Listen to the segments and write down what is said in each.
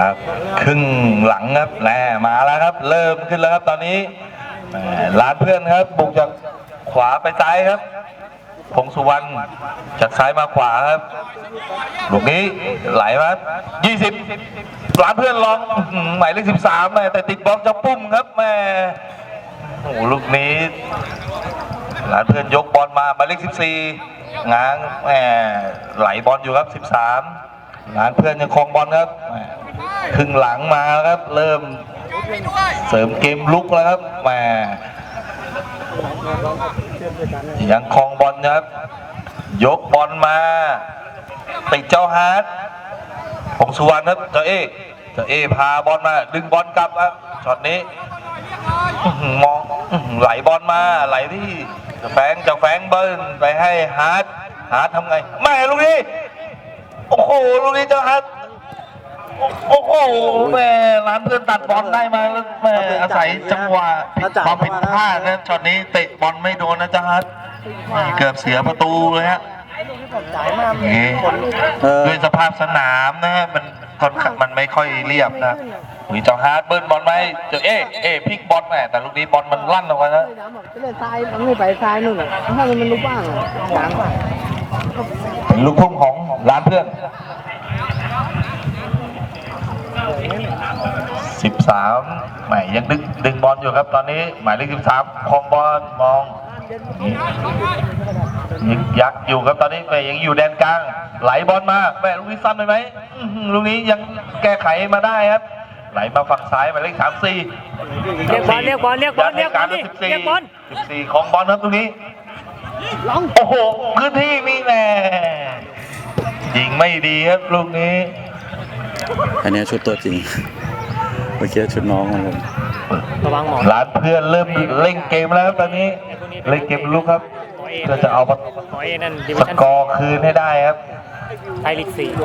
ครับครึ่งหลังครับแน่มาแล้วครับ เริ่มขึ้นแล้วครับตอนนี้ร้านเพื่อนครับบุกจากขวาไปซ้ายครับพงสุวรรณจากซ้ายมาขวาครับลูกนี้ไหลมายี่สิบร้านเพื่อนลองหมายเลขสิบสามแต่ติดบอลจะปุ้มครับแม่โอ้ลูกนี้ ร้านเพื่อนยกบอลมาหมายเลขสิบสี่ง้างแหมไหลบอลอยู่ครับสิบสามร้านเพื่อนยังครองบอลครับครึ่งหลังมาครับ เริ่มเสริมเกมลุกแล้วครับแหมยังคลองบอลนะครับ ยกบอลมาติดเจ้าฮาร์ดผงสุวรรณครับเจ้าเอเจ้าเอพาบอลมา ดึงบอลกลับครับช็อตนี้มองไหลบอลมาไหลที่ แฟงเจ้าแฟงเบิ้ลไปให้ฮาร์ดฮาร์ดทำไงไม่ลูกนี้ โอ้โหลูกนี้เจ้าฮาร์ดโอ้โหแม่ร้านเพื่อนตัดบอลได้มาแล้วแม่อาศัยจังหวะความผิดพลาดนะช็อตนี้เตะบอลไม่โดนนะจ๊ะฮัทแม่เกือบเสียประตูเลยฮะนี่เออด้วยสภาพสนามนะฮะมันค่อนข้างมันไม่ ค่อยเรียบนะมีเจ้าฮาร์ดเบิ้ลบอลไหมเจ้าเอ๊ะเอ๊ะพลิกบอลแม่แต่ลูกนี้บอลมันลั่นออกมาแล้วเล่นซ้ายมันไม่ไปซ้ายนู่นอะถ้ามันมันรู้บ้างอะกลางป่ะเป็นลูกทุ่งของร้านเพื่อน13แหมยังดึงดึงบอลอยู่ครับตอนนี้ หมายเลข13คลองบอลมอง ยึกยักอยู่ครับตอนนี้แหม่ยังอยู่แดนกลาง ไหลบอลมาแหม่ลูกนี้สั้นไปไหมอื้อหือลูกนี้ยังแก้ไขมาได้ครับ ไหลมาฝั่งซ้ายหมายเลข34เรียกบอลเรียกบอลเรียกบอลเรียกบอลดิ14เรียกบอล14ของบอลครับตรงนี้ โอ้โหพื้นที่มีแน่ยิงไม่ดีครับลูกนี้ อันเนี้ยชุดตัวจริง เมื่อกี้ชุดน้องของผม ระวังหมอน ร้านเพื่อนเริ่มเล่นเกมแล้วครับตอนนี้ เล่นเกมลุกครับ เพื่อจะเอาหมอเอนั่นดิวิสชั่นกอร์คืนให้ได้ครับไทยลีกสี่ต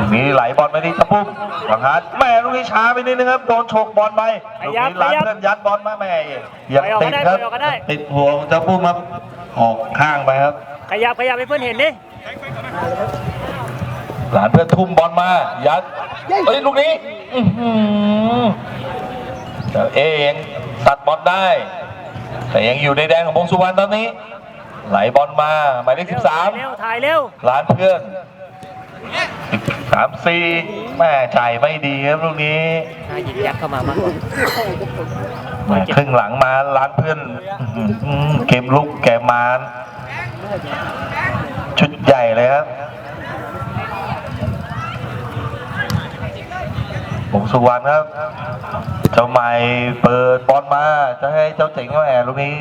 รงนี้ไหลบอลไปที่ตะปุ้มหวังฮาร์ดแม่ลูกนี้ช้าไปนิดนึงครับโดนฉกบอลไปลูกนี้ร้านเพื่อนยัดบอลมาแม่ยังติดครับติดหัวของตะปุ้มครับออกข้างไปครับ ขยับขยับให้เพื่อนเห็นดิหลานเพื่อนทุ่มบอลมา ยัดเอ้ยลูกนี้อื้อหือแต่เองตัดบอลได้ แต่ยังอยู่ในแดนของพงสุวรรณตอนนี้ ไหลบอลมาหมายเลขสิบสามเร็วถ่ายเร็วร้านเพื่อนสามสี่แม่จ่ายไม่ดีครับลูกนี้น่าหยิบยักเข้ามามากกว่าแม่ครึ่งหลังมาร้านเพื่อนอื้อหือเกมลุกแกมานชุดใหญ่เลยครับ ผงสุวรรณครับ เจ้าใหม่เปิดบอลมา จะให้เจ้าเจ๋งแม่ลูกนี้